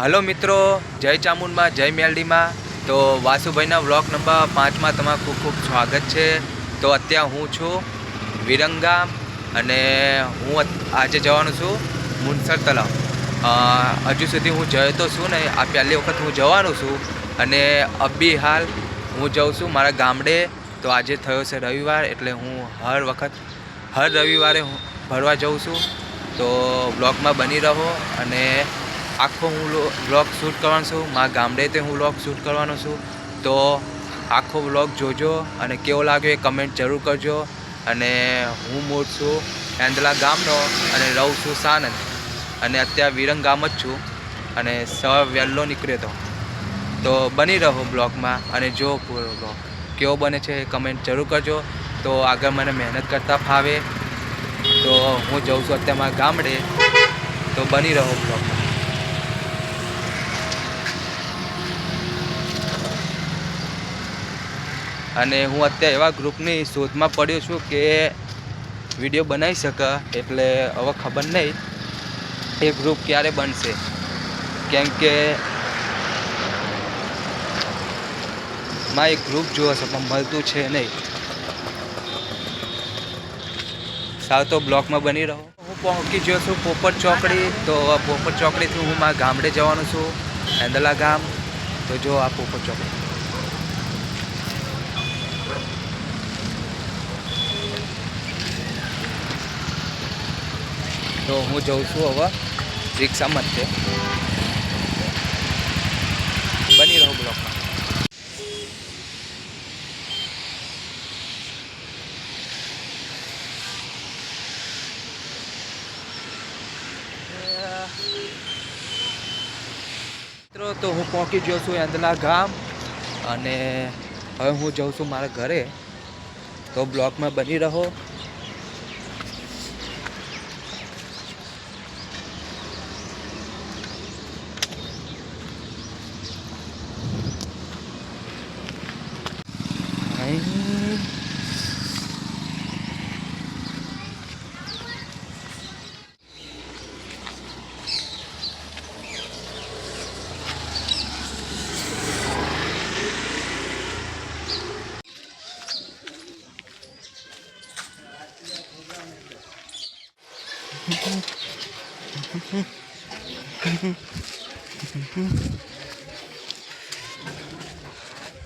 Hello મિત્રો, જય ચામુંડમાં, જય મેલડીમાં. તો વાસુભાઈના વ્લોગ નંબર પાંચમાં તમારું ખૂબ ખૂબ સ્વાગત છે. તો અત્યારે હું છું વિરંગામ અને હું આજે જવાનું છું મુનસર તલાવ હજુ સુધી હું જયો તો છું ને, આ પહેલી વખત હું જવાનું છું. અને અબી હાલ હું જાઉં છું મારા ગામડે. તો આજે થયો છે રવિવાર, એટલે હું હર વખત, હર રવિવારે હું ભરવા જાઉં છું. તો બ્લોગમાં બની રહો અને આખો હું વ્લોગ શૂટ કરવાનો છું મારા ગામડે તે હું વ્લોગ શૂટ કરવાનો છું, તો આખો વ્લોગ જોજો અને કેવો લાગ્યો એ કમેન્ટ જરૂર કરજો. અને હું મૂળ છું એંદલા ગામનો અને રહું છું સાનંદ. અને અત્યારે વિરંગ ગામ જ છું અને સવાર વહેલો નીકળ્યો હતો તો બની રહો બ્લોગમાં અને જો પૂરો બ્લોગ કેવો બને છે કમેન્ટ જરૂર કરજો. તો આગળ મને મહેનત કરતાં ફાવે. તો હું જઉં છું અત્યારે મારા ગામડે. તો બની રહો બ્લોગમાં અને હું અત્યારે એવા ગ્રુપની શોધમાં પડ્યો છું કે વીડિયો બનાવી શકે, એટલે હવે ખબર નહીં એ ગ્રુપ ક્યારે બનશે. કેમ કે માં એક ગ્રુપ જોવો છે, પણ મળતું છે નહીં. સાવ તો બ્લોકમાં બની રહો. હું પહોંચી ગયો છું પોપટ ચોકડી. તો પોપટ ચોકડીથી હું મારા ગામડે જવાનું છું, એંદલા ગામ. તો જો આ પોપટ ચોકડી. તો હું જઉં છું હવે રિક્ષામાં જ છે. બની રહો બ્લોકમાં મિત્રો, તો હું પહોંચી ગયો છું એંદલા ગામ અને હવે હું જઉં છું મારા ઘરે. તો બ્લોકમાં બની રહો. અહીં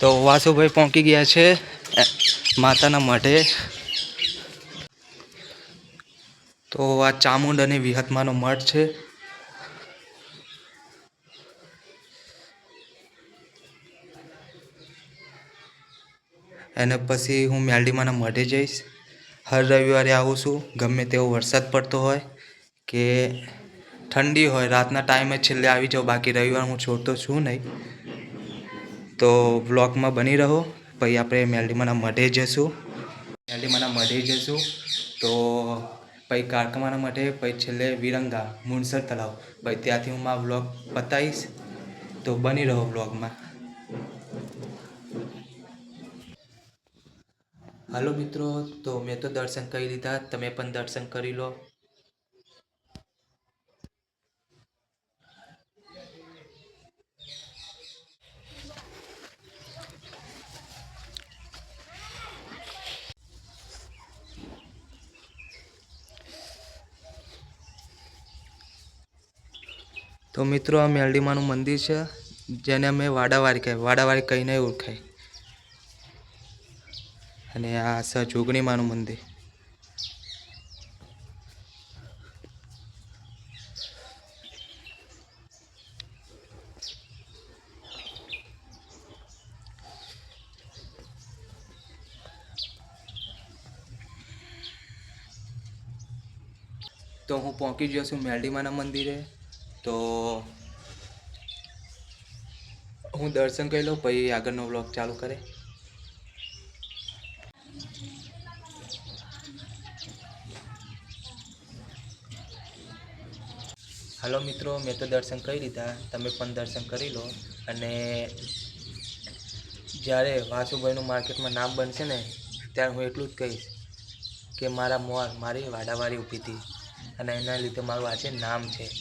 તો વાસુભાઈ પહોંચી ગયા છે માતાના મઢે. તો આ ચામુંડ અને વિહતમાનો મઠ છે. અને પછી હું મ્યાલડીમાના મઢે જઈશ. હર રવિવારે આવું છું, ગમે તેવો વરસાદ પડતો હોય કે ઠંડી હોય, રાતના ટાઈમે છેલ્લે આવી જાઉં, બાકી રવિવાર હું છોડતો છું નહીં. તો વ્લોગમાં બની રહો. પછી આપણે મેલડીમાના મઢે જઈશું. મેલડીમાના મઢે જઈશું. તો પછી કારકમાના મઢે, પછી છેલ્લે વિરંગા, મુનસર તળાવ. પછી ત્યાંથી હું મારા વ્લોગ પતાવીશ તો બની રહો વ્લોગમાં. હાલો મિત્રો, તો મેં તો દર્શન કરી લીધા. તમે પણ દર્શન કરી લો. તો મિત્રો, આ મેલડીમાનું મંદિર છે, જેને અમે વાડાવારી કહેવાય. વાડાવારી કહીને ઓળખાય. અને આ છે જોગણીમાનું મંદિર. તો હું પહોંચી ગયો છું મેલડીમાના મંદિરે. તો હું દર્શન કરી લઉં, પછી આગળનો બ્લોગ ચાલુ કરે. હાલો મિત્રો, મેં તો દર્શન કરી લીધા. તમે પણ દર્શન કરી લો. અને જ્યારે વાસુભાઈનું માર્કેટમાં નામ બનશે ને, ત્યારે હું એટલું જ કહીશ કે મારા મોર, મારી વાડાવાળી ઊભી હતી. અને એના લીધે મારું આજે નામ છે.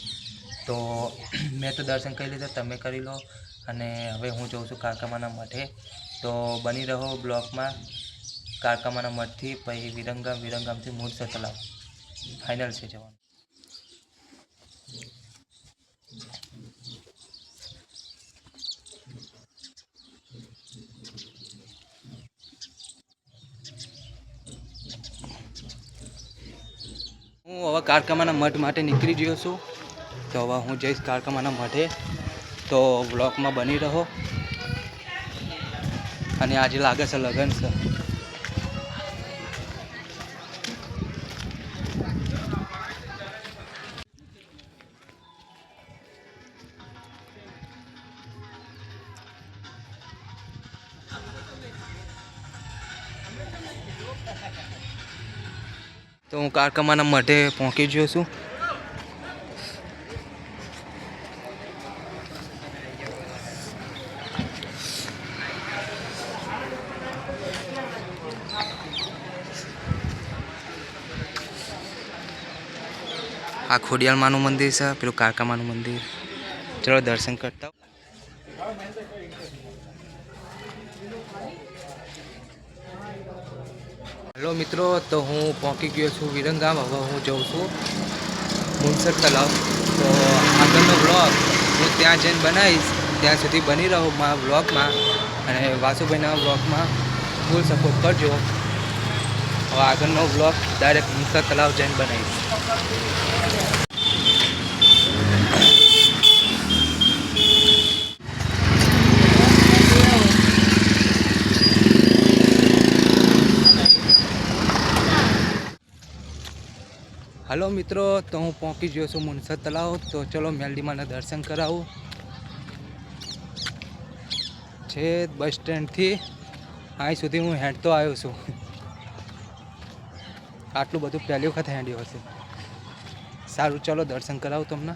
તો મેં તો દર્શન કરી લીધા, તમે કરી લો. અને હવે હું જઉં છું કારકામાના મઠે. તો બની રહો બ્લોકમાં કારકામાના મઠથી, પછી વિરંગામ, વિરંગામથી મૂળસર તલાવ ફાઇનલ છે જવાનું. હું હવે કારકામાના મઠ માટે નીકળી ગયો છું. તો હવે હું જઈશ કારકામાના મઢે. તો બ્લોકમાં બની રહો. અને આજે લાગે છે લગ્ન છે. તો હું કારકમાના મઢે પહોંચી ગયો છું. આ ખોડિયાલમાનું મંદિર છે, પેલું કારકામાનું મંદિર. ચલો દર્શન કરતા હેલો મિત્રો, તો હું પહોંચી ગયો છું વિરંગામ હવે હું જઉં છું મુનસર તલાવ તો આગળનો બ્લોગ હું ત્યાં જઈને બનાવીશ. ત્યાં સુધી બની રહો મારા બ્લોગમાં અને વાસુભાઈના બ્લોગમાં ફૂલ સપોર્ટ કરજો. હવે આગળનો બ્લોગ ડાયરેક્ટ મુનસર તલાવ જઈને બનાવીશ. હલો મિત્રો, તો હું પહોંચી ગયો છું મુનસર તલાવ તો ચલો મેલડીમાના દર્શન કરાવું. છે બસ સ્ટેન્ડથી અહીં સુધી હું હેંડતો આવ્યો છું. આટલું બધું પહેલી વખત હેંડ્યું હશે. સારું, ચલો દર્શન કરાવું તમને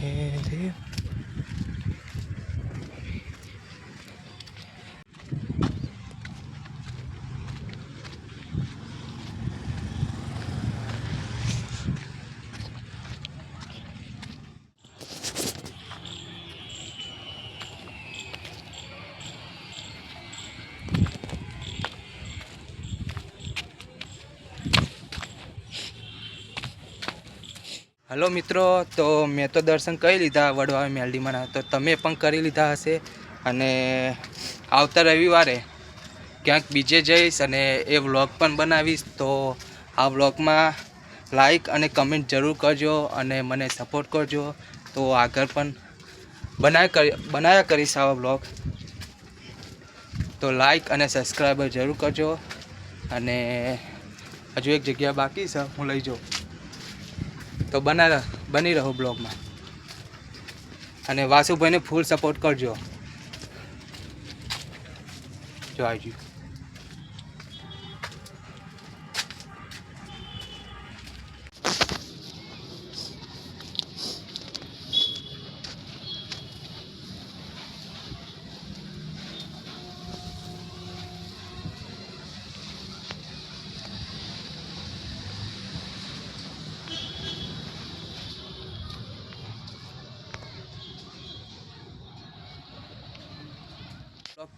હે દેવ હલો મિત્રો, તો મેં તો દર્શન કરી લીધા વડવા મેલડીમાંના. તો તમે પણ કરી લીધા હશે. અને આવતા રવિવારે ક્યાંક બીજે જઈશ અને એ વ્લોગ પણ બનાવીશ. તો આ વ્લોગમાં લાઈક અને કમેન્ટ જરૂર કરજો અને મને સપોર્ટ કરજો. તો આગળ પણ બનાવી બનાવ્યા કરીશ આવા વ્લોગ. તો લાઈક અને સબસ્ક્રાઈબર જરૂર કરજો. અને હજુ એક જગ્યા બાકી છે, હું લઈ જાઉં. તો બના બની રહો બ્લોગમાં. અને વાસુભાઈને ફૂલ સપોર્ટ કરજો. જો. આવજો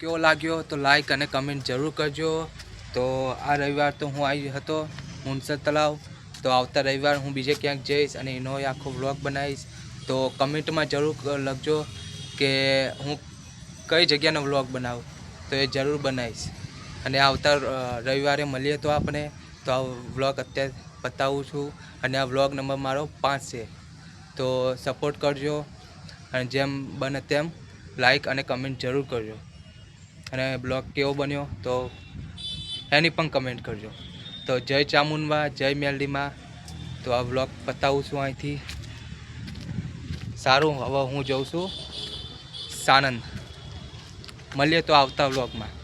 કેવો લાગ્યો તો લાઈક અને કમેન્ટ જરૂર કરજો. તો આ રવિવાર તો હું આવી હતો મુનસર તલાવ તો આવતા રવિવાર હું બીજે ક્યાંક જઈશ અને એનો આખો વ્લોગ બનાવીશ. તો કમેન્ટમાં જરૂર લખજો કે હું કઈ જગ્યાનો વ્લોગ બનાવું. તો એ જરૂર બનાવીશ. અને આવતા રવિવારે મળીએ તો આપણે. તો આ વ્લોગ અત્યારે બતાવું છું. અને આ વ્લોગ નંબર મારો પાંચ છે. તો સપોર્ટ કરજો. અને જેમ બને તેમ લાઈક અને કમેન્ટ જરૂર કરજો. અને બ્લોગ કેવો બન્યો તો એની પણ કમેન્ટ કરજો. તો જય ચામુંડમાં જય મેલડીમાં. તો આ વ્લોગ બતાવું છું અહીંથી. સારું, હવે હું જઉં છું સાનંદ. મળીએ તો આવતા વ્લોગમાં